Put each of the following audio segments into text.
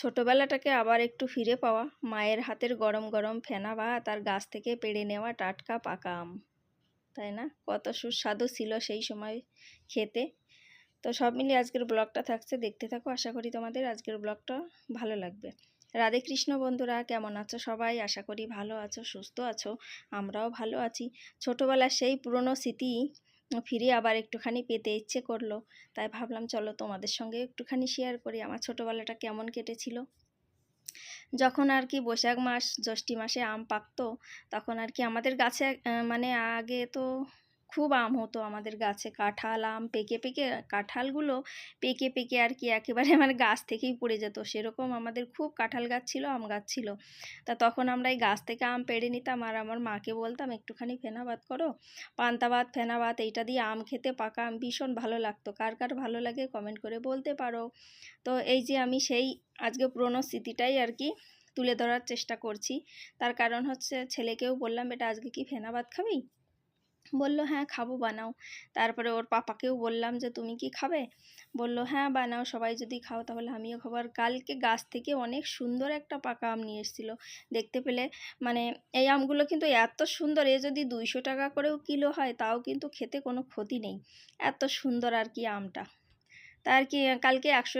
ছোটোবেলাটাকে আবার একটু ফিরে পাওয়া, মায়ের হাতের গরম গরম ফেনা ভাত আর গাছ থেকে পেড়ে নেওয়া টাটকা পাকা আম। তাই না? কত সুস্বাদু ছিল সেই সময় খেতে। তো সব মিলিয়ে আজকের ব্লগটা থাকছে, দেখতে থাকো। আশা করি তোমাদের আজকের ব্লগটা ভালো লাগবে। রাধে কৃষ্ণ বন্ধুরা, কেমন আছো সবাই? আশা করি ভালো আছো, সুস্থ আছো, আমরাও ভালো আছি। ছোটোবেলার সেই পুরনো স্মৃতি ফিরে আবার একটুখানি পেতে ইচ্ছে করল। তাই ভাবলাম, চলো তোমাদের সঙ্গে একটুখানি শেয়ার করি, আমার ছোটোবেলাটা কেমন কেটেছিল? যখন আর কি বৈশাখ মাস, জ্যৈষ্ঠী মাসে আম পাকতো, তখন আর কি আমাদের গাছে মানে আগে তো খুব আম হতো আমাদের গাছে। কাঁঠাল, আম পেকে পেকে কাঁঠালগুলো পেকে পেকে আর কি একেবারে মানে গাছ থেকেই পড়ে যেত। সেরকম আমাদের খুব কাঁঠাল গাছ ছিল, আম গাছ ছিল। তা তখন আমরা এই গাছ থেকে আম পেড়ে নিতাম আর আমার মাকে বলতাম, একটুখানি ফেনা ভাত করো। পান্তা ভাত ফেনা ভাত এইটা দিয়ে আম খেতে পাকা আম ভীষণ ভালো লাগতো। কার কার ভালো লাগে কমেন্ট করে বলতে পারো। তো এই যে আমি সেই আজকে পুরোনো স্মৃতিটাই আর কি তুলে ধরার চেষ্টা করছি। তার কারণ হচ্ছে ছেলেকেও বললাম এটা আজকে কি ফেনা ভাত খাবি? বলল হ্যাঁ খাব, বানাও। তারপরে ওর পাপাকেও বললাম যে, তুমি কি খাবে? বলল হ্যাঁ বানাও, সবাই যদি খাও, তাহলে আমিও খাব। আর কালকে গাছ থেকে অনেক সুন্দর একটা পাকা আম নিয়ে এসেছিল। দেখতে পেলে মানে এই আমগুলো কিন্তু এত সুন্দর, এ যদি দুইশো টাকা করেও কিলো হয়, তাও কিন্তু খেতে কোনো ক্ষতি নেই। এত সুন্দর আর কি আমটা। তা আর কি, কালকে একশো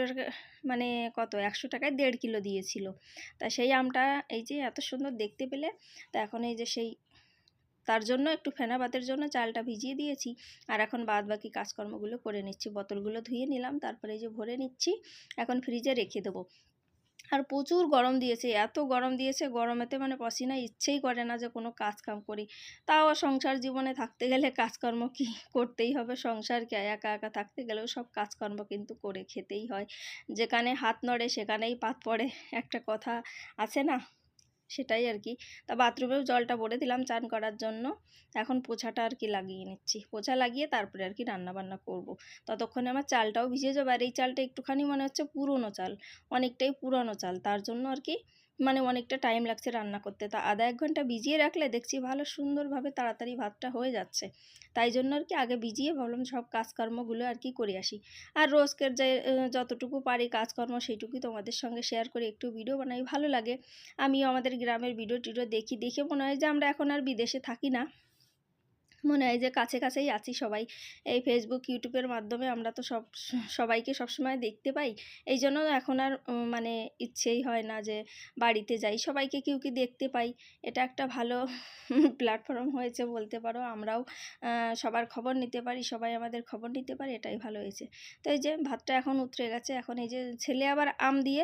মানে কত, একশো টাকায় দেড় কিলো দিয়েছিল। তা সেই আমটা, এই যে এত সুন্দর দেখতে পেলে, তা এখন এই যে সেই তার জন্য একটু ফেনা ভাতের জন্য চালটা ভিজিয়ে দিয়েছি। আর এখন বাদ বাকি কাজকর্মগুলো করে নিচ্ছি। বোতলগুলো ধুয়ে নিলাম, তারপরে এই যে ভরে নিচ্ছি, এখন ফ্রিজে রেখে দেবো। আর প্রচুর গরম দিয়েছে, এত গরম দিয়েছে, গরমেতে মানে পসিনা ইচ্ছেই করে না যে কোনো কাজ কাম করি। তাও সংসার জীবনে থাকতে গেলে কাজকর্ম কি করতেই হবে? সংসারকে একা একা থাকতে গেলেও সব কাজকর্ম কিন্তু করে খেতেই হয়। যেখানে হাত নড়ে সেখানেই পাত পড়ে। একটা কথা আছে না? সেটাই আর কি। তা বাথরুমেও জলটা ভরে দিলাম চান করার জন্য। এখন পোছাটা আর কি লাগিয়ে নিচ্ছি। পোছা লাগিয়ে তারপরে আর কি রান্নাবান্না করব। ততক্ষণে আমার চালটাও ভিজে যাবে। আর এই চালটা একটুখানি মনে হচ্ছে পুরনো চাল, অনেকটাই পুরনো চাল। তার জন্য আর কি মানে অনেকটা টাইম লাগছে রান্না করতে। তা আধা এক ঘণ্টা ভিজিয়ে রাখলে দেখছি ভালো সুন্দরভাবে তাড়াতাড়ি ভাতটা হয়ে যাচ্ছে। তাই জন্য আর কি আগে ভিজিয়ে ভাবলাম সব কাজকর্মগুলো আর কি করে আসি। আর রোজকের যে যতটুকু পারি কাজকর্ম সেইটুকুই তোমাদের সঙ্গে শেয়ার করে একটু ভিডিও বানাই, ভালো লাগে। আমিও আমাদের গ্রামের ভিডিও টিডিও দেখি, দেখে মনে হয় যে আমরা এখন আর বিদেশে থাকি না। মনে হয় যে কাছে কাছেই আছি সবাই। এই ফেসবুক ইউটিউবের মাধ্যমে আমরা তো সব, সবাইকে সবসময় দেখতে পাই। এই জন্য এখন আর মানে ইচ্ছেই হয় না যে বাড়িতে যাই। সবাইকে কেউ কি দেখতে পাই? এটা একটা ভালো প্ল্যাটফর্ম হয়েছে বলতে পারো। আমরাও সবার খবর নিতে পারি, সবাই আমাদের খবর নিতে পারি, এটাই ভালো হয়েছে। তো এই যে ভাতটা এখন উতরে গেছে, এখন এই যে ছেলে আবার আম দিয়ে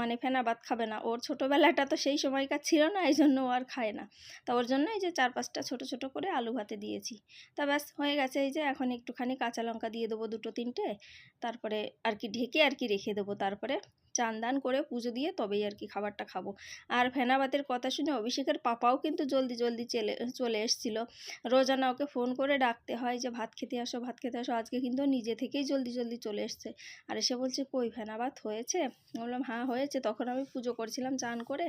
মানে ফেনা ভাত খাবে না। ওর ছোটোবেলাটা তো সেই সময়কার ছিল না, এই জন্য ও আর খায় না। তা ওর জন্য এই যে চার পাঁচটা ছোটো ছোটো করে আলু ভাতে দিয়েছি। তা ব্যাস, হয়ে গেছে এই যে, এখন একটুখানি কাঁচা লঙ্কা দিয়ে দেবো দুটো তিনটে। তারপরে আর কি ঢেকে আর কি রেখে দেবো। তারপরে চান দান করে পুজো দিয়ে তবেই আর কি খাবারটা খাব। আর ফেনা ভাতের কথা শুনে অভিষেকের পাপাও কিন্তু জলদি জলদি চলে চলে এসেছিল। রোজানা ওকে ফোন করে ডাকতে হয় যে, ভাত খেতে আসো, ভাত খেতে আসো। আজকে কিন্তু নিজে থেকেই জলদি জলদি চলে এসছে। আর এসে বলছে, কই ফেনা ভাত হয়েছে বললাম হ্যাঁ হয়েছে। তখন আমি পুজো করছিলাম চান করে।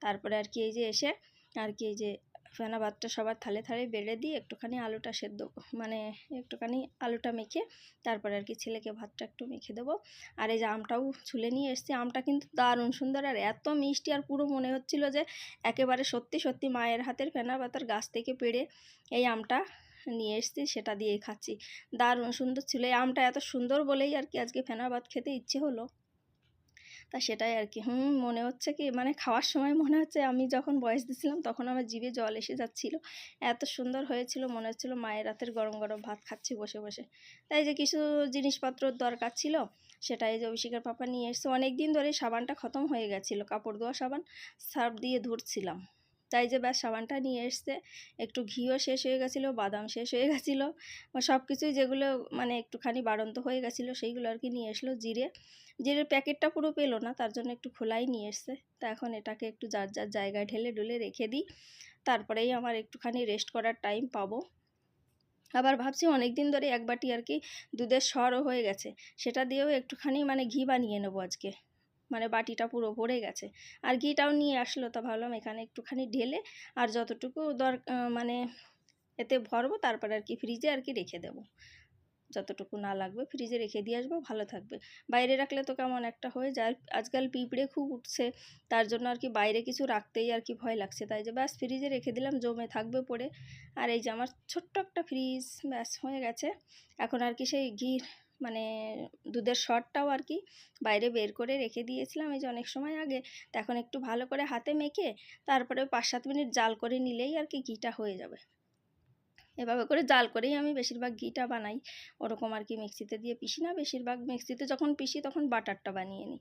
তারপরে আর কি এই যে এসে, আর কি এই যে ফেনা ভাতটা সবার থালে থালে বেড়ে দিয়ে একটুখানি আলুটা সেদ্ধ মানে একটুখানি আলুটা মেখে তারপরে আর কি ছেলেকে ভাতটা একটু মেখে দেবো। আর এই যে আমটাও ছুলে নিয়ে এসেছি। আমটা কিন্তু দারুণ সুন্দর আর এত মিষ্টি আর পুরো মনে হচ্ছিল যে একেবারে সত্যি সত্যি মায়ের হাতের ফেনা ভাতের গাছ থেকে পেড়ে এই আমটা নিয়ে এসেছি, সেটা দিয়েই খাচ্ছি। দারুণ সুন্দর ছিল। এই আমটা এত সুন্দর বলেই আর কি আজকে ফেনা ভাত খেতে ইচ্ছে হলো। তা সেটাই আর কি হুম, মনে হচ্ছে কি মানে খাওয়ার সময় মনে হচ্ছে আমি যখন বয়স দিছিলাম তখন আমার জিভে জল এসে যাচ্ছিল। এত সুন্দর হয়েছিল, মনে হচ্ছিল মায়ের রাতের গরম গরম ভাত খাচ্ছি বসে বসে। তাই যে কিছু জিনিসপত্র দরকার ছিল, সেটাই যে অভিষেকের পাপা নিয়ে এসছে। অনেক দিন ধরে সাবানটা খতম হয়ে গেছিল, কাপড় ধোয়া সাবান, সার্ফ দিয়ে ধুরছিলাম। তাই যে ব্যাস সাবানটা নিয়ে এসছে। একটু ঘিও শেষ হয়ে গেছিল, বাদাম শেষ হয়ে গেছিল। সব কিছুই যেগুলো মানে একটুখানি বাড়ন্ত হয়ে গেছিল, সেইগুলো আর কি নিয়ে এসলো জিরে। জিরের প্যাকেটটা পুরো পেল না, তার জন্য একটু খোলাই নিয়ে এসছে। তা এখন এটাকে একটু যার যার জায়গায় ঢেলে ঢুলে রেখে দিই। তারপরেই আমার একটুখানি রেস্ট করার টাইম পাবো। আবার ভাবছি অনেক দিন ধরে এক বাটি আর কি দুধের সরও হয়ে গেছে। সেটা দিয়েও একটুখানি মানে ঘি বানিয়ে নেব আজকে। মানে বাটিটা পুরো ভরে গেছে। আর ঘিটাও নিয়ে আসলো তা ভাবলাম এখানে একটুখানি ঢেলে আর যতটুকু দর মানে এতে ভরবো তারপরে আর কি ফ্রিজে আর কি রেখে দেবো। যতটুকু না লাগবে ফ্রিজে রেখে দিয়ে আসব, ভালো থাকবে। বাইরে রাখলে তো কেমন একটা হয়ে যায়। আজকাল পিঁপড়ে খুব উঠছে, তার জন্য আর কি বাইরে কিছু রাখতেই আর কি ভয় লাগছে। তাই যে ব্যাস ফ্রিজে রেখে দিলাম, জমে থাকবে পড়ে। আর এই যে আমার ছোট্ট একটা ফ্রিজ ব্যাস হয়ে গেছে। এখন আর কি সেই ঘি মানে দুধের শটটাও আর কি বাইরে বের করে রেখে দিয়েছিলাম। এই যে অনেক সময় আগে তখন একটু ভালো করে হাতে মেখে তারপরে পাঁচ সাত মিনিট জাল করে নিলেই আর কি ঘিটা হয়ে যাবে। এভাবে করে জাল করেই আমি বেশিরভাগ ঘিটা বানাই। ওরকম আর কি মিক্সিতে দিয়ে পিসি না, বেশিরভাগ মিক্সিতে যখন পিসি তখন বাটারটা বানিয়ে নিই।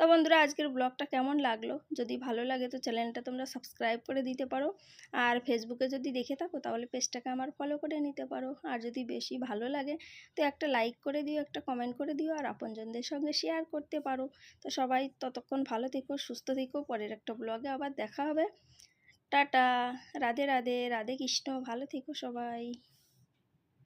তো বন্ধুরা, আজকের ব্লগটা কেমন লাগল? যদি ভালো লাগে তো চ্যানেলটা তোমরা সাবস্ক্রাইব করে দিতে পারো। আর ফেসবুকে যদি দেখে থাকো, তাহলে পেজটাকে আমার ফলো করে নিতে পারো। আর যদি বেশি ভালো লাগে, তো একটা লাইক করে দিও, একটা কমেন্ট করে দিও, আর আপনজনদের সঙ্গে শেয়ার করতে পারো। তো সবাই ততক্ষণ ভালো থেকো, সুস্থ থেকো। পরের একটা ব্লগে আবার দেখা হবে। টাটা, রাধে রাধে রাধে কৃষ্ণ। ভালো থেকো সবাই।